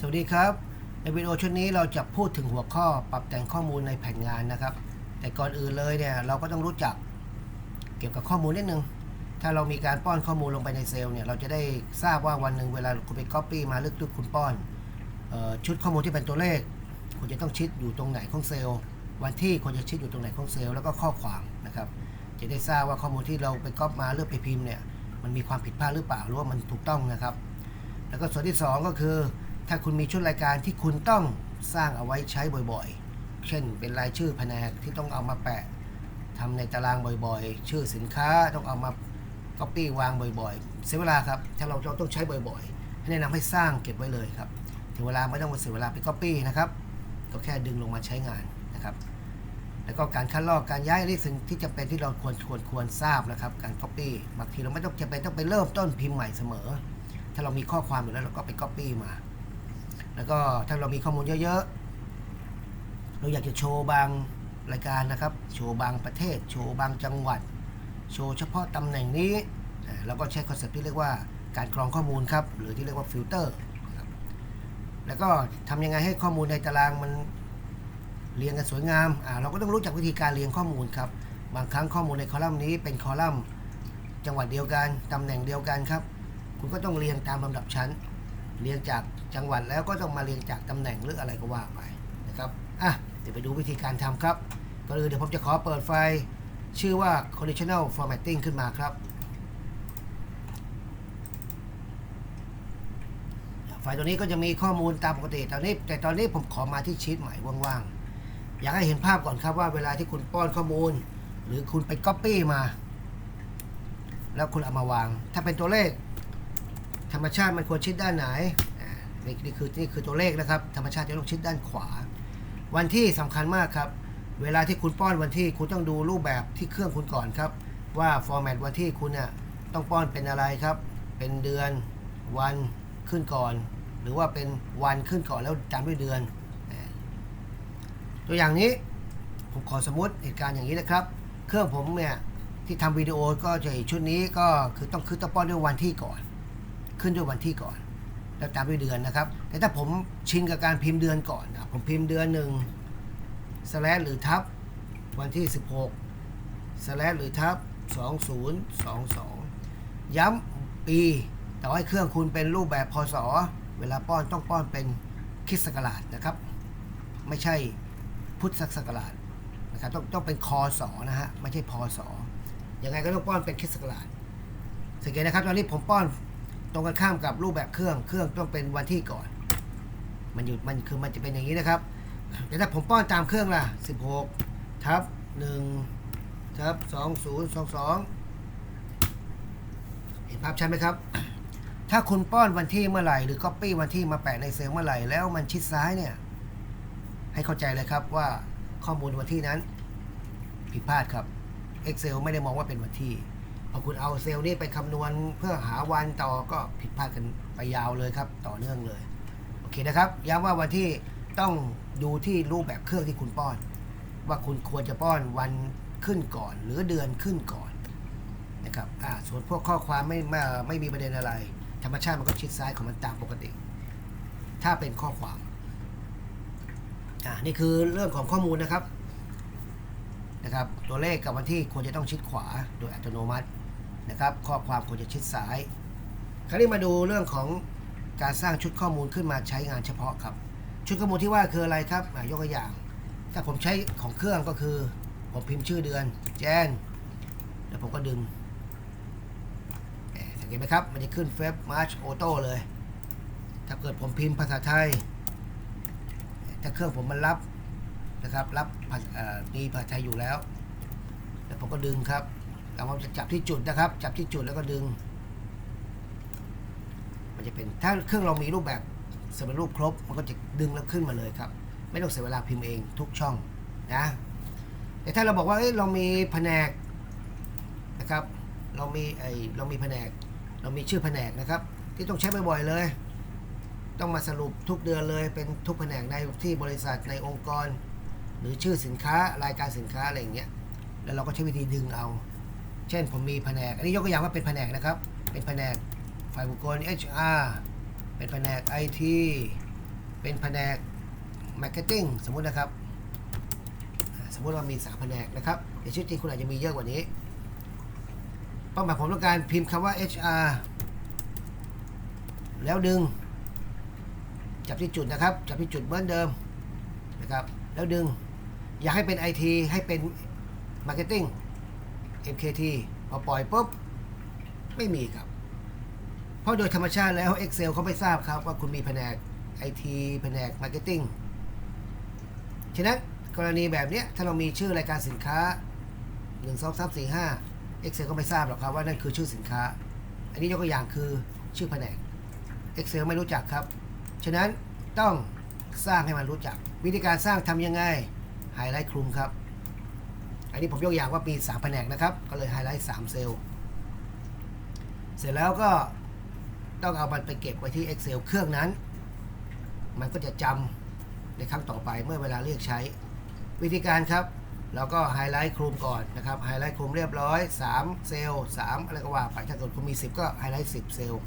สวัสดีครับ ในวิดีโอชุดนี้เราจะพูดถึงหัวข้อปรับแต่งข้อมูลในแผนงานนะครับ แต่ก่อนอื่นเลยเนี่ยเราก็ต้องรู้จักเกี่ยวกับข้อมูลนิดนึง ถ้าเรามีการป้อนข้อมูลลงไปในเซลล์เนี่ยเราจะได้ทราบว่าวันหนึ่งเวลาคุณไป Copy มาลึกๆคุณป้อนออชุดข้อมูลที่เป็นตัวเลข คุณจะต้องชิดอยู่ตรงไหนของเซลล์ วันที่ควรจะชิดอยู่ตรงไหนของเซลล์แล้วก็ข้อความนะครับ จะได้ทราบว่าข้อมูลที่เราไปก๊อปมาเลือกไปพิมพ์เนี่ยมันมีความผิดพลาดหรือเปล่าหรือว่ามันถูกต้องนะครับ แล้วก็ส่วนที่ 2 ก็คือ ถ้าคุณมีชุดรายการที่คุณต้องสร้างเอาไว้ใช้บ่อยๆ เช่น เป็นรายชื่อแผนกที่ต้องเอามาแปะทำในตารางบ่อยๆ ชื่อสินค้าต้องเอามาก๊อปปี้วางบ่อยๆ เสียเวลาครับ ถ้าเราเราต้องใช้บ่อยๆ แนะนำให้สร้างเก็บไว้เลยครับ ถึงเวลาไม่ต้องมาเสียเวลาไปก๊อปปี้นะครับ ก็แค่ดึงลงมาใช้งานนะครับ แล้วก็การคัดลอกการย้ายนี่สิ่งที่จำเป็นที่เราควรควรควรทราบนะครับ การ Copy บางทีเราไม่ต้องจำเป็นต้องไปเริ่มต้นพิมพ์ใหม่เสมอ ถ้าเรามีข้อความอยู่แล้วเราก็ไป Copy มา แล้วก็ถ้าเรามีข้อมูลเยอะๆ เราอยากจะโชว์บางรายการนะครับ โชว์บางประเทศ โชว์บางจังหวัด โชว์เฉพาะตำแหน่งนี้ เราก็ใช้คอนเซ็ปต์ที่เรียกว่าการกรองข้อมูลครับ หรือที่เรียกว่าฟิลเตอร์แล้วก็ทำยังไงให้ข้อมูลในตารางมันเรียงกันสวยงาม เราก็ต้องรู้จักวิธีการเรียงข้อมูลครับ บางครั้งข้อมูลในคอลัมน์นี้เป็นคอลัมน์ จังหวัดเดียวกัน ตำแหน่งเดียวกันครับ คุณก็ต้องเรียงตามลำดับชั้น เรียงจาก จังหวัดแล้วก็ต้องมาเรียงจากตำแหน่งหรืออะไรก็ว่าไปนะครับอะเดี๋ยวไปดูวิธีการทำครับก็เลยเดี๋ยวผมจะขอเปิดไฟล์ชื่อว่า conditional formatting ขึ้นมาครับ ไฟล์ตัวนี้ก็จะมีข้อมูลตามปกติตอนนี้ แต่ตอนนี้ผมขอมาที่ชีตใหม่ว่างๆ อยากให้เห็นภาพก่อนครับว่าเวลาที่คุณป้อนข้อมูล หรือคุณไป Copy มา แล้วคุณเอามาวาง ถ้าเป็นตัวเลข ธรรมชาติมันควรชิดด้านไหน นี่คือนี่คือตัวเลขนะครับ ธรรมชาติจะต้องชิดด้านขวา วันที่สำคัญมากครับ เวลาที่คุณป้อนวันที่คุณต้องดูรูปแบบที่เครื่องคุณก่อนครับ ว่าฟอร์แมตวันที่คุณน่ะต้องป้อนเป็นอะไรครับ เป็นเดือนวันขึ้นก่อน หรือว่าเป็นวันขึ้นก่อนแล้วตามด้วยเดือน ตัวอย่างนี้ผมขอสมมติเหตุการณ์อย่างนี้นะครับ เครื่องผมเนี่ยที่ทำวิดีโอก็จะชุดนี้ก็คือต้องคือต้องป้อนด้วยวันที่ก่อน ขึ้นด้วยวันที่ก่อน แล้วตามด้วยเดือนนะครับ แต่ถ้าผมชินกับการพิมพ์เดือนก่อนนะผมพิมพ์เดือนหนึ่งสแลหรือทับวันที่ 16สแลหรือทับ2022 ย้ำปีแต่ว่าให้เครื่องคุณเป็นรูปแบบพศ เวลาป้อนต้องป้อนเป็นคริดศักราชนะครับ ไม่ใช่พุทธศักราชนะครับต้องต้องเป็นคศนะฮะไม่ใช่พศยังไงก็ต้องป้อนเป็นคริดศักราชสังเกตนะครับตอนนี้ผมป้อน ตรงกันข้ามกับรูปแบบเครื่อง เครื่องต้องเป็นวันที่ก่อน มันอยู่มันคือมันจะเป็นอย่างนี้นะครับ แต่ถ้าผมป้อนตามเครื่องล่ะ 16ทับ1ทับ2022 เห็นภาพชัดไหมครับ ถ้าคุณป้อนวันที่เมื่อไหร่หรือ Copy วันที่มาแปะในเซลล์เมื่อไหร่แล้วมันชิดซ้ายเนี่ย ให้เข้าใจเลยครับว่าข้อมูลวันที่นั้นผิดพลาดครับ Excel ไม่ได้มองว่าเป็นวันที่ พอคุณเอาเซลล์นี้ไปคำนวณเพื่อหาวันต่อก็ผิดพลาดกันไปยาวเลยครับ ต่อเนื่องเลย โอเคนะครับย้ำว่าวันที่ต้องดูที่รูปแบบเครื่องที่คุณป้อน ว่าคุณควรจะป้อนวันขึ้นก่อน หรือเดือนขึ้นก่อนนะครับอ่าส่วนพวกข้อความไม่ไม่ไม่มีประเด็นอะไร ธรรมชาติมันก็ชิดซ้ายของมันตามปกติ ถ้าเป็นข้อความอ่านี่คือเรื่องของข้อมูลนะครับนะครับตัวเลขกับวันที่ควรจะต้องชิดขวาโดยอัตโนมัติ นะครับ ข้อความควรจะชิดซ้าย คราวนี้มาดูเรื่องของการสร้างชุดข้อมูลขึ้นมาใช้งานเฉพาะครับ ชุดข้อมูลที่ว่าคืออะไรครับยกตัวอย่าง ถ้าผมใช้ของเครื่องก็คือ ผมพิมพ์ชื่อเดือน แจนแล้วผมก็ดึงเอ่อสังเกตไหมครับ มันจะขึ้นเฟบมาร์ชออโต้เลย ถ้าเกิดผมพิมพ์ภาษาไทย ถ้าเครื่องผมมันรับนะครับ รับมีภาษาไทยอยู่แล้ว แล้วผมก็ดึงครับ แล้วผมจะจับที่จุดนะครับ จับที่จุดแล้วก็ดึง มันจะเป็นถ้าเครื่องเรามีรูปแบบสำเร็จรูปครบ มันก็จะดึงแล้วขึ้นมาเลยครับ ไม่ต้องเสียเวลาพิมพ์เองทุกช่องนะแต่ถ้าเราบอกว่าเเรามีแผนกนะครับ เรามีไอเรามีแผนก เรามีชื่อแผนกนะครับ ที่ต้องใช้บ่อยๆเลย ต้องมาสรุปทุกเดือนเลยเป็นทุกแผนกในที่บริษัทในองค์กร หรือชื่อสินค้ารายการสินค้าอะไรอย่างเงี้ยแล้วเราก็ใช้วิธีดึงเอา เช่นผมมีแผนก อันนี้ยกตัวอย่างว่าเป็นแผนกนะครับ เป็นแผนกฝ่ายบุคคล HR เป็นแผนก IT เป็นแผนก Marketing สมมุตินะครับ สมมุติว่ามี3แผนกนะครับในชีวิตจริงคุณอาจจะมีเยอะกว่านี้ เป้าหมายผมต้องการพิมพ์คำว่า HR แล้วดึง จับที่จุดนะครับ จับที่จุดเหมือนเดิมนะครับ แล้วดึง อยากให้เป็น IT ให้เป็น Marketing MKT พอปล่อยปุ๊บ ไม่มีครับ เพราะโดยธรรมชาติแล้ว Excel เขาไม่ทราบครับว่าคุณมีแผนก IT แผนก Marketing ฉะนั้นกรณีแบบนี้ถ้าเรามีชื่อรายการสินค้า 1 2 3 4 5 Excel ก็ไม่ทราบหรอกครับว่านั่นคือชื่อสินค้า อันนี้ยกตัวอย่างคือชื่อแผนก Excel ไม่รู้จักครับ ฉะนั้นต้องสร้างให้มันรู้จัก วิธีการสร้างทำยังไงไฮไลท์คลุมครับ นนี้ผมยกอย่างว่ามี3แผนกนะครับ ก็เลยไฮไลท์3เซลล์เสร็จแล้วก็ต้องเอามันไปเก็บไว้ที่ Excel เครื่องนั้น มันก็จะจำในครั้งต่อไปเมื่อเวลาเรียกใช้ วิธีการครับเราก็ไฮไลท์คลุมก่อนนะครับไฮไลท์คลุมเรียบร้อย 3 เซลล์ 3 อะไรก็ว่าไปถ้าเกิดคุณมี 10 ก็ไฮไลท์10 เซลล์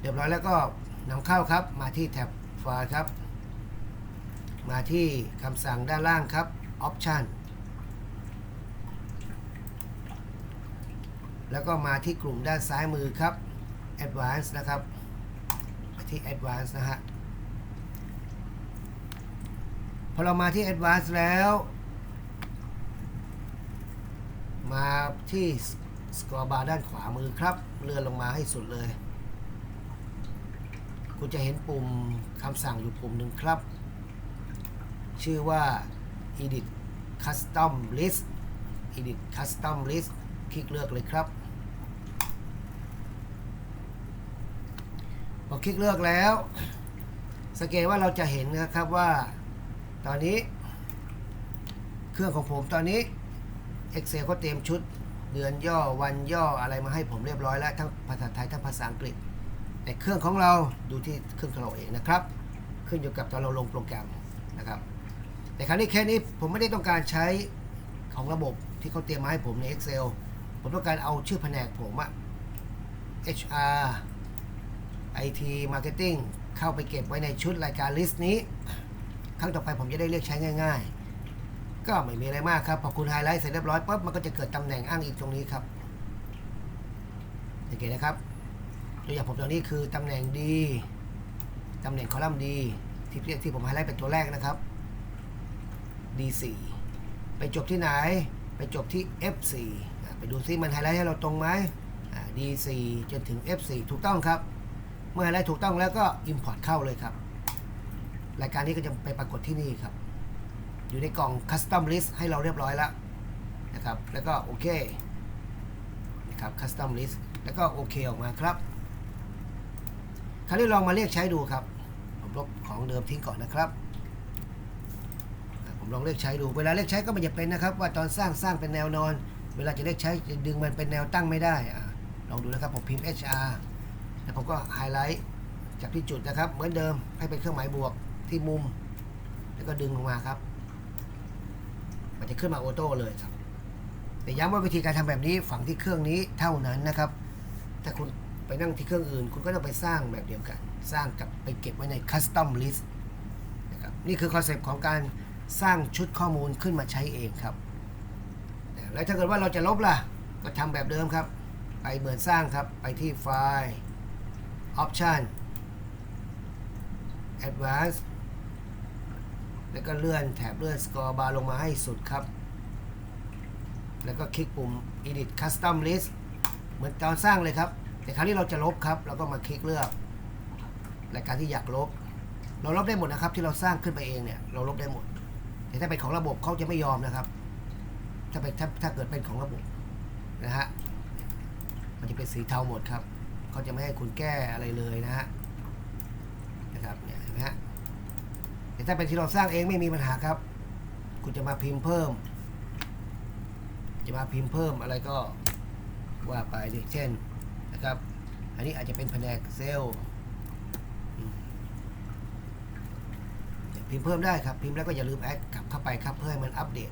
เรียบร้อยแล้วก็นำเข้าครับมาที่แท็บไฟล์ครับ มาที่คำสั่งด้านล่างครับ Option แล้วก็มาที่กลุ่มด้านซ้ายมือครับ Advanced นะครับไปที่ Advanced นะฮะพอเรามาที่ Advanced แล้ว มาที่ Scroll Bar ด้านขวามือครับ เลื่อนลงมาให้สุดเลย คุณจะเห็นปุ่มคำสั่งอยู่ปุ่มหนึ่งครับ ชื่อว่า Edit Custom List Edit Custom List คลิกเลือกเลยครับ พอคลิกเลือกแล้ว สังเกตว่าเราจะเห็นนะครับว่า ตอนนี้ เครื่องของผมตอนนี้ Excel ก็เตรียมชุดเดือนย่อวันย่ออะไรมาให้ผมเรียบร้อยแล้ว ทั้งภาษาไทยทั้งภาษาอังกฤษ แต่เครื่องของเราดูที่เครื่องของเราเองนะครับ ขึ้นอยู่กับตอนเราลงโปรแกรมนะครับ แต่ครั้นี้แค่นี้ผมไม่ได้ต้องการใช้ของระบบที่เขาเตรียมมาให้ผมใน Excel ผมต้องการเอาชื่อแผนกผมอะ HR IT Marketing เข้าไปเก็บไว้ในชุดรายการลิสต์นี้ ครั้งต่อไปผมจะได้เลือกใช้ง่าย ๆ ก็ไม่มีอะไรมากครับ พอคุณไฮไลท์เสร็จเรียบร้อยปุ๊บมันก็จะเกิดตำแหน่งอ้างอิงตรงนี้ครับโอเคนะครับตัวอย่างผมตัวนี้คือตำแหน่ง D ตำแหน่งคอลัมน์ D ที่ที่ผมไฮไลท์เป็นตัวแรกนะครับ D4 ไปจบที่ไหน ไปจบที่ F4 อ่ไปดูซิมันไฮไลท์ให้เราตรงไหม D4 จนถึง F4 ถูกต้องครับ เมื่อไฮไลท์ถูกต้องแล้วก็ Import เข้าเลยครับ รายการนี้ก็จะไปปรากฏที่นี่ครับ อยู่ในกล่อง Custom List ให้เราเรียบร้อยแล้วนะครับ แล้วก็โอเคนะครับ Custom List แล้วก็โอเคออกมาครับ คราวนี้ลองมาเรียกใช้ดูครับ ผมลบของเดิมทิ้งก่อนนะครับ ผมลองเรียกใช้ดู เวลาเรียกใช้ก็ไม่จะเป็นนะครับ ว่าตอนสร้างสร้างเป็นแนวนอน เวลาจะเรียกใช้จะดึงมันเป็นแนวตั้งไม่ได้อลองดูนะครับผมพิมพ์ HR แล้วผมก็ไฮไลท์จากที่จุดนะครับ เหมือนเดิมให้เป็นเครื่องหมายบวกที่มุม แล้วก็ดึงลงมาครับ มันจะขึ้นมาออโต้เลยครับ แต่ย้ำว่าวิธีการทำแบบนี้ฝังที่เครื่องนี้เท่านั้นนะครับ ถ้าคุณไปนั่งที่เครื่องอื่น คุณก็ต้องไปสร้างแบบเดียวกัน สร้างกับไปเก็บไว้ใน Custom List นะครับนี่คือคอนเซปต์ของการสร้างชุดข้อมูลขึ้นมาใช้เองครับ แล้วถ้าเกิดว่าเราจะลบล่ะ ก็ทำแบบเดิมครับ ไปเหมือนสร้างครับ ไปที่ไฟล์ Option Advanced แล้วก็เลื่อนแถบเลื่อน Scroll Bar ลงมาให้สุดครับ แล้วก็คลิกปุ่ม Edit Custom List เหมือนตอนสร้างเลยครับ แต่คราวนี้เราจะลบครับ เราก็มาคลิกเลือกรายการที่อยากลบ เราลบได้หมดนะครับ ที่เราสร้างขึ้นไปเองเนี่ย เราลบได้หมด แต่ถ้าเป็นของระบบเขาจะไม่ยอมนะครับ ถ้าเป็นถ้าถ้าเกิดเป็นของระบบนะฮะมันจะเป็นสีเทาหมดครับ เขาจะไม่ให้คุณแก้อะไรเลยนะฮะนะครับเนี่ยเห็นไหมฮะแต่ถ้าเป็นที่เราสร้างเองไม่มีปัญหาครับ คุณจะมาพิมพ์เพิ่ม จะมาพิมพ์เพิ่มอะไรก็ว่าไปดิเช่นนะครับ อันนี้อาจจะเป็นแผนกเซลล์พิมพ์เพิ่มได้ครับ พิมพ์แล้วก็อย่าลืมแอดกลับเข้าไปครับเพื่อให้มันอัปเดต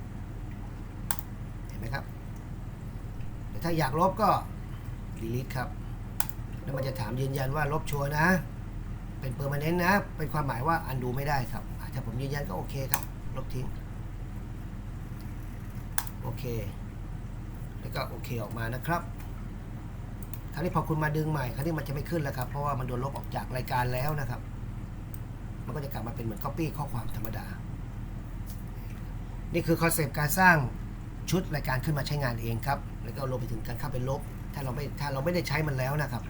เห็นไหมครับแต่ถ้าอยากลบก็ delete ครับ แล้วมันจะถามยืนยันว่าลบชัวร์นะ เป็นเปอร์มาเนนนะ เป็นความหมายว่าอันดูไม่ได้ครับถ้าผมยืนยันก็โอเคครับ ลบทิ้ง โอเค แล้วก็โอเคออกมานะครับคราวนี้พอคุณมาดึงใหม่คราวนี้มันจะไม่ขึ้นแล้วครับ เพราะว่ามันโดนลบออกจากรายการแล้วนะครับ มันก็จะกลับมาเป็นเหมือน Copy ข้อความธรรมดา นี่คือคอนเซปต์การสร้างชุดรายการขึ้นมาใช้งานเองครับ แล้วก็รวมไปถึงการเข้าไปลบ ถ้าเราไม่ถ้าเราไม่ได้ใช้มันแล้วนะครับ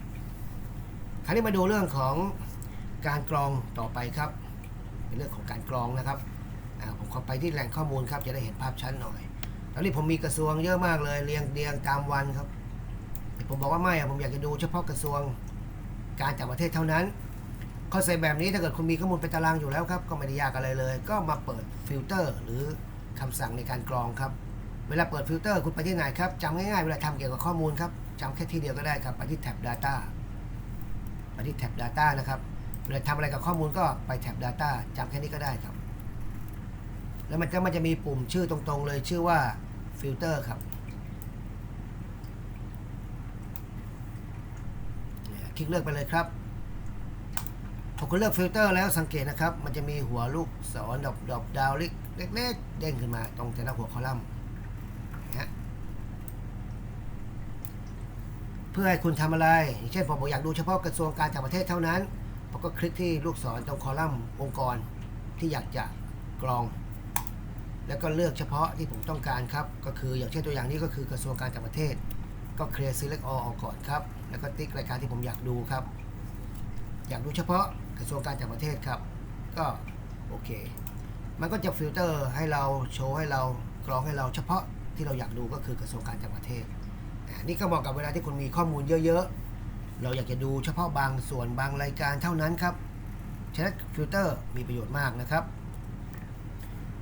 ราวนี้มาดูเรื่องของการกรองต่อไปครับ เป็นเรื่องของการกรองนะครับผมขอไปที่แหล่งข้อมูลครับจะได้เห็นภาพชัดหน่อยตอนนี้ผมมีกระทรวงเยอะมากเลยเรียงเรียงตามวันครับแต่ผมบอกว่าไม่ผมอยากจะดูเฉพาะกระทรวงการต่างประเทศเท่านั้นคอนเซ็ปต์แบบนี้ถ้าเกิดคุณมีข้อมูลเป็นตารางอยู่แล้วครับ ก็ไม่ได้ยากอะไรเลย ก็มาเปิดฟิลเตอร์ หรือคำสั่งในการกรองครับ เวลาเปิดฟิลเตอร์คุณไปที่ไหนครับจำง่ายๆ เวลาทำเกี่ยวกับข้อมูลครับจำแค่ที่เดียวก็ได้ครับไปที่แท็บ Data ไปที่แท็บ Data นะครับเวลาทำอะไรกับข้อมูลก็ไปแท็บ Data จำแค่นี้ก็ได้ครับ แล้วมันก็มันจะมีปุ่มชื่อตรงๆเลยชื่อว่าฟิลเตอร์ครับคลิกเลือกไปเลยครับพอคุณเลือกฟิลเตอร์แล้วสังเกตนะครับ มันจะมีหัวลูกศรดอกดอกดาวเล็กๆเด้งขึ้นมาตรงแต่ละหัวคอลัมน์นะฮะเพื่อให้คุณทำอะไรอย่างเช่นผมบอกอยากดูเฉพาะกระทรวงการต่างประเทศเท่านั้นผมก็คลิกที่ลูกศรตรงคอลัมน์องค์กรที่อยากจะกรอง แล้วก็เลือกเฉพาะที่ผมต้องการครับ ก็คืออย่างเช่นตัวอย่างนี้ก็คือกระทรวงการต่างประเทศ ก็ clear select all ออกก่อนครับ แล้วก็ติ๊กรายการที่ผมอยากดูครับ อยากดูเฉพาะกระทรวงการต่างประเทศครับ ก็โอเค มันก็จะฟิลเตอร์ให้เราโชว์ให้เรากรองให้เราเฉพาะที่เราอยากดูก็คือกระทรวงการต่างประเทศ นี่ก็เหมาะกับเวลาที่คุณมีข้อมูลเยอะๆ เราอยากจะดูเฉพาะบางส่วนบางรายการเท่านั้นครับฉะนั้ฟิลเตอร์มีประโยชน์มากนะครับ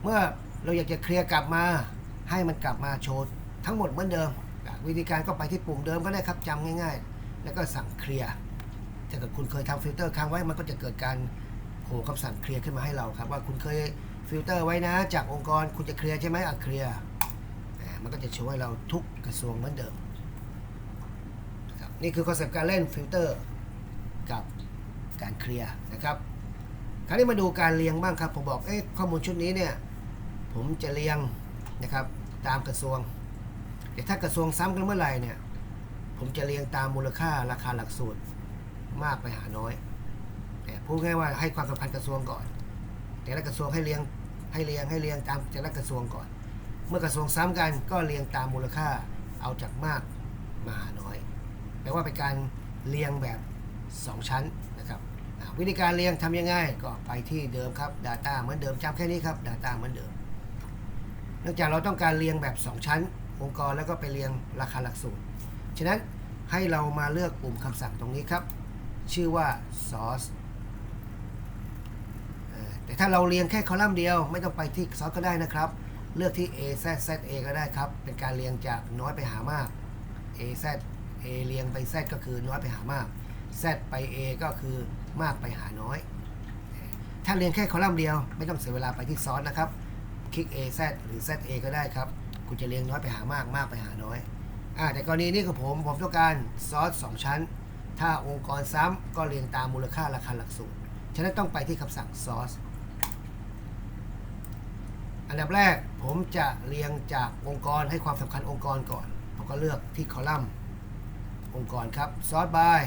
เมื่อเราอยากจะเคลียร์กลับมาให้มันกลับมาโชว์ทั้งหมดเหมือนเดิม วิธีการก็ไปที่ปุ่มเดิมก็ได้ครับจำง่าย ๆ แล้วก็สั่งเคลียร์ถ้าเกิดคุณเคยทำฟิลเตอร์ค้างไว้มันก็จะเกิดการโผล่คำสั่งเคลียร์ขึ้นมาให้เราครับ ว่าคุณเคยฟิลเตอร์ไว้นะ จากองค์กรคุณจะเคลียร์ใช่ไหมอะเคลียร์มันก็จะโชว์ให้เราทุกกระทรวงเหมือนเดิม นี่คือคอนเซปต์การเล่นฟิลเตอร์กับการเคลียร์นะครับคราวนี้มาดูการเรียงบ้างครับ ผมบอกเอ๊ะข้อมูลชุดนี้เนี่ย ผมจะเรียงนะครับตามกระทรวงแต่ถ้ากระทรวงซ้ำกันเมื่อไหร่เนี่ย ผมจะเรียงตามมูลค่าราคาหลักสูตรมากไปหาน้อยแต่พูดง่ายว่าให้ความสำคัญกระทรวงก่อน แต่ละกระทรวงให้เรียงให้เรียงให้เรียงตามแต่ละกระทรวงก่อน เมื่อกระทรวงซ้ำกันก็เรียงตามมูลค่าเอาจากมากมาหา ลว่าเป็นการเรียงแบบ 2 ชั้นนะครับวิธีการเรียงทำยังไงก็ไปที่เดิมครับ Data เหมือนเดิมจำแค่นี้ครับ Data เหมือนเดิม เนื่องจากเราต้องการเรียงแบบ 2 ชั้น องค์กรแล้วก็ไปเรียงราคาหลักสูตรฉะนั้นให้เรามาเลือกปุ่มคำสั่งตรงนี้ครับ ชื่อว่า source เอ่อแต่ถ้าเราเรียงแค่คอลัมน์เดียวไม่ต้องไปที่ source ก็ได้นะครับ เลือกที่ a z z a ก็ได้ครับ เป็นการเรียงจากน้อยไปหามาก a z a เรียงไป z ก็คือน้อยไปหามาก z ไป a ก็คือมากไปหาน้อย ถ้าเรียงแค่คอลัมน์เดียวไม่ต้องเสียเวลาไปที่ซอสนะครับ คลิก A Z หรือ Z A ก็ได้ครับ คุณจะเรียงน้อยไปหามากมากไปหาน้อยอ่าแต่กรณีนี้ของผมผมต้องการซอสสองชั้น ถ้าองค์กรซ้ำก็เรียงตามมูลค่าราคาหลักสูตร ฉะนั้นต้องไปที่คำสั่งซอสอันดับแรกผมจะเรียงจากองค์กรให้ความสำคัญองค์กรก่อน ผมก็เลือกที่คอลัมน์ องค์กรครับซอสบาย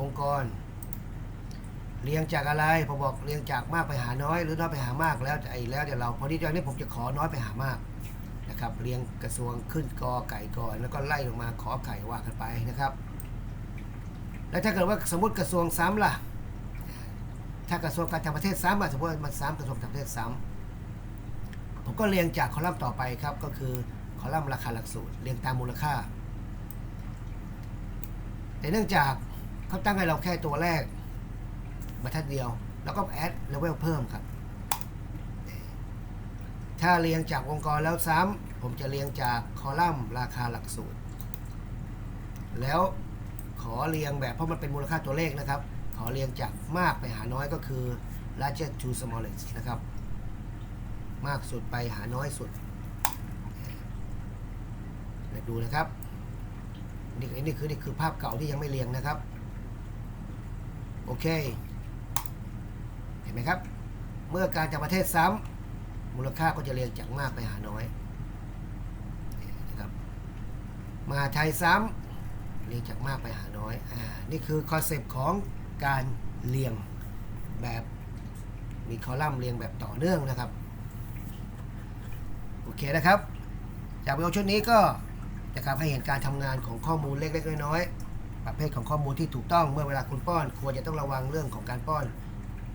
องค์กร เรียงจากอะไรผมบอกเรียงจากมากไปหาน้อย หรือน้อยไปหามากแล้วไอ้แล้วเดี๋ยวเราพอดีตอนนี้ผมจะขอน้อยไปหามากนะครับเรียงกระทรวงขึ้นกอไก่ก่อน แล้วก็ไล่ลงมาขอไข่ว่ากันไปนะครับ แล้วถ้าเกิดว่าสมมติกระทรวงซ้ำล่ะ ถ้ากระทรวงการต่างประเทศซ้ำอะสมมติมันซ้ำกระทรวงต่างประเทศซ้ำผมก็เรียงจากคอลัมน์ต่อไปครับก็คือคอลัมน์ราคาหลักสูตรเรียงตามมูลค่า แต่เนื่องจากเขาตั้งให้เราแค่ตัวแรกบรรทัดเดียว แล้วก็แอดเลเวลเพิ่มครับ ถ้าเรียงจากองค์กรแล้วซ้ำผมจะเรียงจากคอลัมน์ราคาหลักสูตร แล้วขอเรียงแบบเพราะมันเป็นมูลค่าตัวเลขนะครับ ขอเรียงจากมากไปหาน้อยก็คือ largest to smallest นะครับ มากสุดไปหาน้อยสุดดูนะครับ นี่นี่คือนี่คือภาพเก่าที่ยังไม่เรียงนะครับ โอเค เห็นไหมครับ เมื่อการจากประเทศซ้ำมูลค่าก็จะเรียงจากมากไปหาน้อยเนี่ยนะครับมาไทยซ้ำเรียงจากมากไปหาน้อยอ่านี่คือคอนเซปต์ของการเรียงแบบมีคอลัมน์เรียงแบบต่อเนื่องนะครับ โอเคนะครับ จากวิดีโอชุดนี้ก็ จะทำให้เห็นการทำงานของข้อมูลเล็กๆน้อยๆประเภทของข้อมูลที่ถูกต้องเมื่อเวลาคุณป้อน ควรจะต้องระวังเรื่องของการป้อน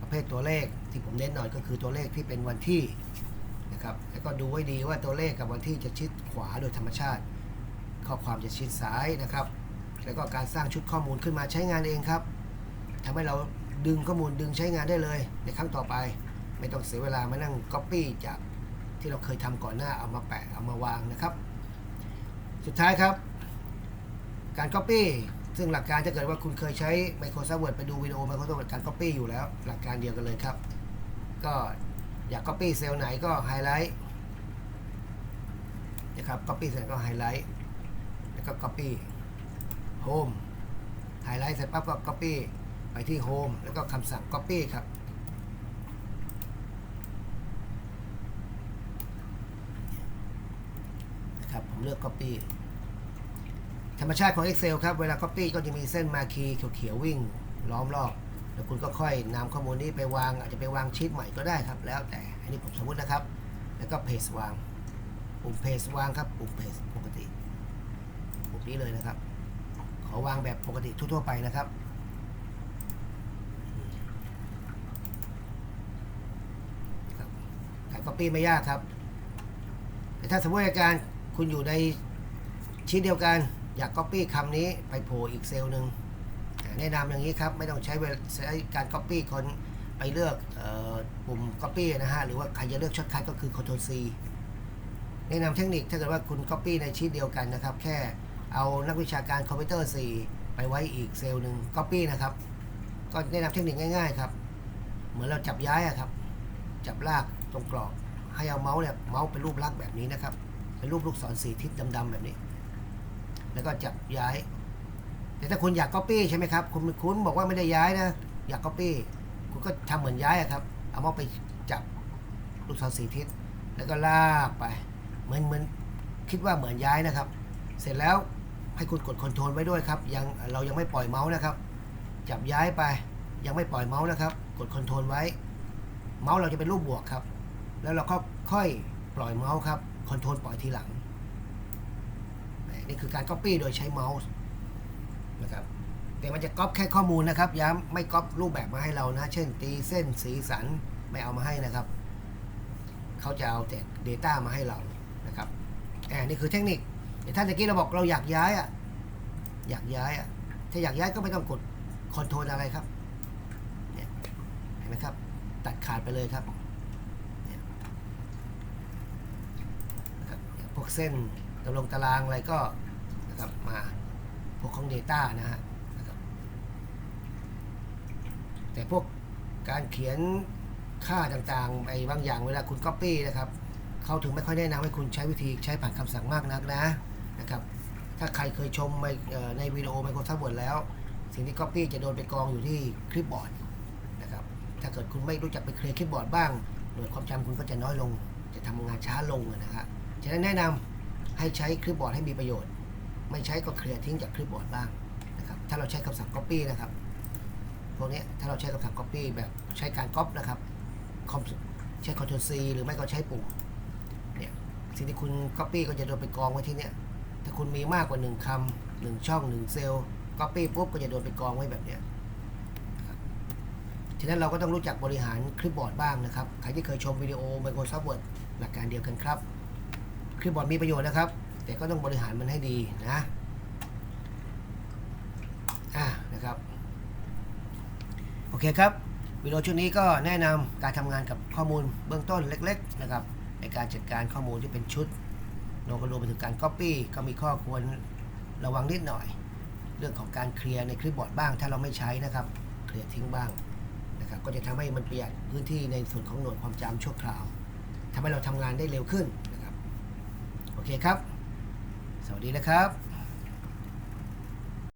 ประเภทตัวเลขที่ผมเน้นหน่อยก็คือตัวเลขที่เป็นวันที่นะครับแล้วก็ดูไว้ดีว่าตัวเลขกับวันที่จะชิดขวาโดยธรรมชาติ ข้อความจะชิดซ้ายนะครับ แล้วก็การสร้างชุดข้อมูลขึ้นมาใช้งานเองครับทำให้เราดึงข้อมูลดึงใช้งานได้เลยในครั้งต่อไป ไม่ต้องเสียเวลามานั่ง Copy จากที่เราเคยทำก่อนหน้าเอามาแปะเอามาวางนะครับ สุดท้ายครับ การ Copy ซึ่งหลักการถ้าเกิดว่าคุณเคยใช้ Microsoft Word ไปดูวิดีโอ Microsoft Word การ Copy อยู่แล้ว หลักการเดียวกันเลยครับ ก็อยาก Copy เซลล์ไหนก็ไฮไลท์นะครับ Copy เสร็จก็ไฮไลท์แล้วก็ Copy Home ไฮไลท์เสร็จปั๊บก็ Copy ไปที่ Home แล้วก็คำสั่ง Copy ครับ นะครับผม เลือก Copy ธรรมชาติของ Excel ครับ เวลา Copy ก็จะมีเส้นมาคีเขียวๆวิ่ง ล้อมรอบแล้วคุณก็ค่อยนำข้อมูลนี้ไปวาง อาจจะไปวางชีตใหม่ก็ได้ครับ แล้วแต่ อันนี้ผมสมมตินะครับ แล้วก็ Paste วาง ปุ่ม Paste วางครับ ปุ่ม Paste ปกติ ปุ่มนี้เลยนะครับ ขอวางแบบปกติทั่วๆไปนะครับครับการ Copy ไม่ยากครับแต่ถ้าสมมติอาการ คุณอยู่ในชิ้นเดียวกัน อยาก Copy คำนี้ไปโผล่อีกเซลล์หนึ่งแนะนำอย่างนี้ครับ ไม่ต้องใช้เวลาใช้การ Copy คนไปเลือกออปุ่ม Copy นะฮะ หรือว่าใครจะเลือกช็อตคัทก็คือ Ctrl C แนะนำเทคนิคถ้าเกิดว่าคุณ Copy ในชิ้นเดียวกันนะครับ แค่เอานักวิชาการคอมพิวเตอร์ 4 ไปไว้อีกเซลล์หนึ่ง Copy นะครับ ก็แนะนำเทคนิคง่ายๆครับ เหมือนเราจับย้ายอะครับ จับลากตรงกรอบ ให้เอาเมาส์เนี่ยเมาส์เป็นรูปลักษณ์แบบนี้นะครับ เป็นรูปลูกศรสีทิศดำๆแบบนี้ แล้วก็จับย้าย แต่ถ้าคุณอยาก Copy ใช่ไหมครับ คุณคุณบอกว่าไม่ได้ย้ายนะ อยาก Copy คุณก็ทำเหมือนย้ายครับ เอามาไปจับลูกศรสีทิศ แล้วก็ลากไป เหมือนเหมือนคิดว่าเหมือนย้ายนะครับ เสร็จแล้วให้คุณกดคอนโทรลไว้ด้วยครับ ยังเรายังไม่ปล่อยเมาส์นะครับ จับย้ายไป ยังไม่ปล่อยเมาส์นะครับ กดคอนโทรลไว้ เมาส์เราจะเป็นรูปบวกครับ แล้วเราก็ค่อยปล่อยเมาส์ครับ คอนโทรลปล่อยทีหลัง นี่คือการ Copy โดยใช้เมาส์นะครับแต่มันจะก๊อปแค่ข้อมูลนะครับ ย้ำไม่ก๊อปรูปแบบมาให้เรานะ เช่น ตีเส้นสีสันไม่เอามาให้นะครับ เขาจะเอาแต่ Data มาให้เรานะครับอ่านี่คือเทคนิคแต่ท่านตะกี้เราบอกเราอยากย้ายอะอยากย้ายอะถ้าอยากย้ายก็ไม่ต้องกดคอนโทรลอะไรครับเนี่ยเห็นไหมครับ ตัดขาดไปเลยครับ นะครับพว กเส้นตำลงตารางอะไรก็นะครับมาพวกของ Data นะฮะแต่พวกการเขียนค่าต่างๆไอ้บางอย่างเวลาคุณ Copy นะครับเขาถึงไม่ค่อยแนะนำให้คุณใช้วิธีใช้ผ่านคำสั่งมากนักนะนะครับถ้าใครเคยชมในเอ่อในวิดีโอ Microsoft Word แล้ว สิ่งที่ Copy จะโดนไปกองอยู่ที่คลิปบอร์ดนะครับถ้าเกิดคุณไม่รู้จักไปเคลียร์คลิปบอร์ดบ้างหน่วยความจำคุณก็จะน้อยลง จะทำงานช้าลงนะครับ ฉะนั้นแนะนำให้ใช้คลิปบอร์ดให้มีประโยชน์ ไม่ใช้ก็เคลียร์ทิ้งจากคลิปบอร์ดบ้างนะครับถ้าเราใช้คำสั่ง Copy นะครับพวกนี้ถ้าเราใช้คำสั่ง Copy แบบใช้การ Copy นะครับใช้ Ctrl C หรือไม่ก็ใช้ปุ่มเนี่ยสิ่งที่คุณ Copy ก็จะโดนไปกองไว้ที่เนี้ยถ้าคุณมีมากกว่าหนึ่งคำหนึ่งช่องหนึ่งเซลล์ Copy ปุ๊บก็จะโดนไปกองไว้แบบเนี้ยฉะนั้นเราก็ต้องรู้จักบริหารคลิปบอร์ดบ้างนะครับ ใครที่เคยชมวิดีโอ Microsoft Word หลักการเดียวกันครับ คลิปบอร์ดมีประโยชน์นะครับ แต่ก็ต้องบริหารมันให้ดีนะอ่านะครับ โอเคครับวิดีโอชุดนี้ก็แนะนำการทำงานกับข้อมูลเบื้องต้นเล็ก ๆ นะครับ ในการจัดการข้อมูลที่เป็นชุดรวมกันรวมไปถึงการ Copy ก็มีข้อควรระวังนิดหน่อย เรื่องของการเคลียร์ในคลิปบอร์ดบ้าง ถ้าเราไม่ใช้นะครับเคลียร์ทิ้งบ้างนะครับก็จะทำให้มันประหยัดพื้นที่ในส่วนของหน่วยความจำชั่วคราวทำให้เราทำงานได้เร็วขึ้น โอเคครับ สวัสดีนะครับ